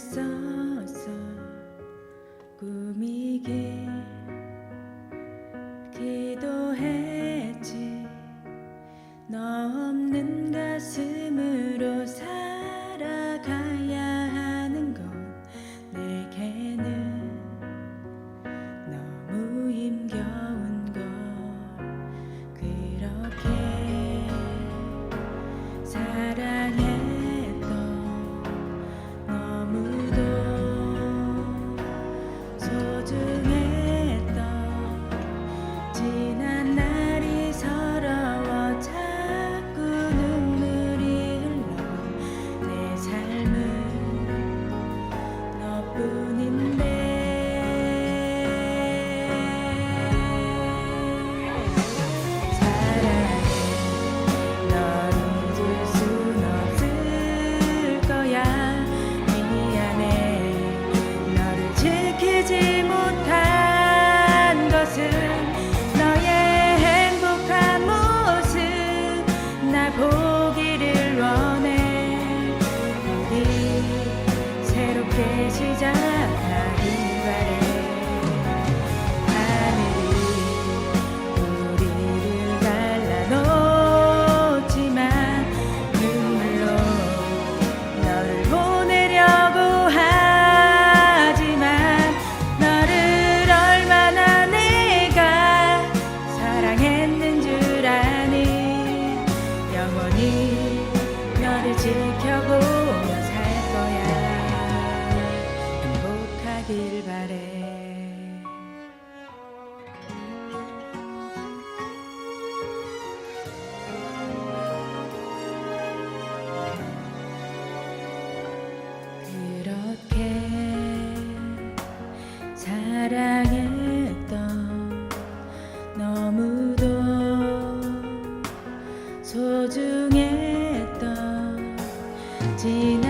sun. 回家。 행복하길 바래. 그렇게 사랑했던 너무도 소중했던 지난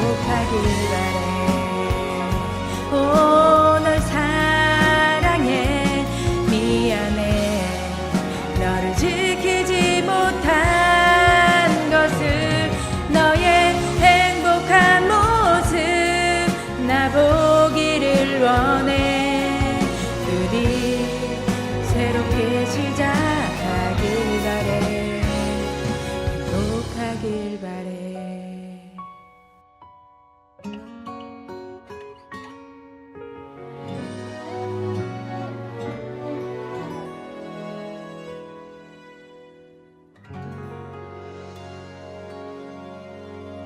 행복하길 바래. 오, 널 사랑해. 미안해. 너를 지키지 못한 것을. 너의 행복한 모습. 나 보기를 원해. 우리 새롭게 시작하길 바래. 행복하길 바래